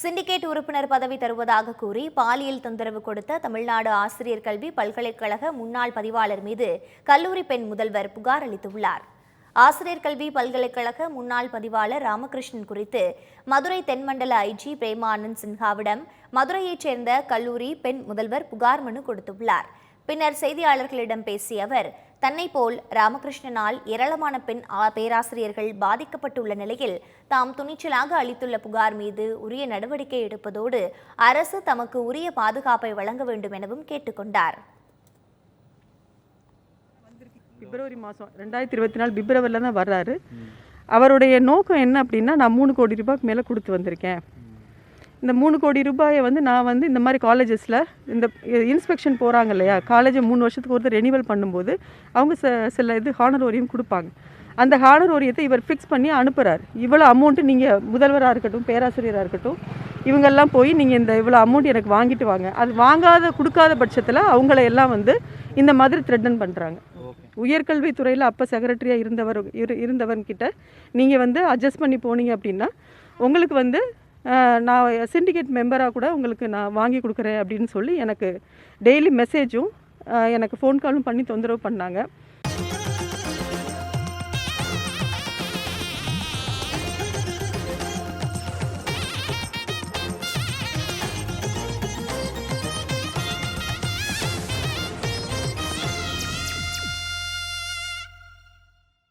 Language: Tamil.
சிண்டிகேட் உறுப்பினர் பதவி தருவதாக கூறி பாலியல் தொந்தரவு கொடுத்த தமிழ்நாடு ஆசிரியர் கல்வி பல்கலைக்கழக முன்னாள் பதிவாளர் மீது கல்லூரி பெண் முதல்வர் புகார் அளித்துள்ளார். ஆசிரியர் கல்வி பல்கலைக்கழக முன்னாள் பதிவாளர் ராமகிருஷ்ணன் குறித்து மதுரை தென்மண்டல ஐஜி பிரேமானந்த் சின்ஹாவிடம் மதுரையைச் சேர்ந்த கல்லூரி பெண் முதல்வர் புகார் மனு கொடுத்துள்ளார். பின்னர் செய்தியாளர்களிடம் பேசிய அவர் தன்னை போல் ராமகிருஷ்ணனால் ஏராளமான பெண் பேராசிரியர்கள் பாதிக்கப்பட்டுள்ள நிலையில் தாம் துணிச்சலாக அளித்துள்ள புகார் மீது உரிய நடவடிக்கை எடுப்பதோடு அரசு தமக்கு உரிய பாதுகாப்பை வழங்க வேண்டும் எனவும் கேட்டுக்கொண்டார். பிப்ரவரி மாதம் ரெண்டாயிரத்தி இருபத்தி நாலு பிப்ரவரியில் தான் வர்றாரு. அவருடைய நோக்கம் என்ன அப்படின்னா நான் மூணு கோடி ரூபாய்க்கு மேலே கொடுத்து வந்திருக்கேன். இந்த மூணு கோடி ரூபாயை வந்து நான் வந்து இந்த மாதிரி காலேஜஸில் இந்த இன்ஸ்பெக்ஷன் போகிறாங்க இல்லையா? காலேஜை மூணு வருஷத்துக்கு ஒருத்தர் ரெனிவல் பண்ணும்போது அவங்க ச சில இது ஹானரோரியம் கொடுப்பாங்க. அந்த ஹானரோரியத்தை இவர் ஃபிக்ஸ் பண்ணி அனுப்புகிறார் இவ்வளோ அமௌண்ட்டு நீங்கள் முதல்வராக இருக்கட்டும் பேராசிரியராக இருக்கட்டும் இவங்கெல்லாம் போய் நீங்கள் இந்த இவ்வளோ அமௌண்ட் எனக்கு வாங்கிட்டு வாங்க. அது வாங்காத கொடுக்காத பட்சத்தில் அவங்கள எல்லாம் வந்து இந்த மாதிரி த்ரெட்டன் பண்ணுறாங்க உயர்கல்வித்துறையில் அப்போ செக்ரட்டரியாக இருந்தவர் இரு இருந்தவர்கிட்ட நீங்கள் வந்து அட்ஜஸ்ட் பண்ணி போனீங்க அப்படின்னா உங்களுக்கு வந்து நான் சிண்டிகேட் மெம்பராக கூட உங்களுக்கு நான் வாங்கி கொடுக்குறேன் அப்படின்னு சொல்லி எனக்கு டெய்லி மெசேஜும் எனக்கு ஃபோன் காலும் பண்ணி தொந்தரவு பண்ணாங்க.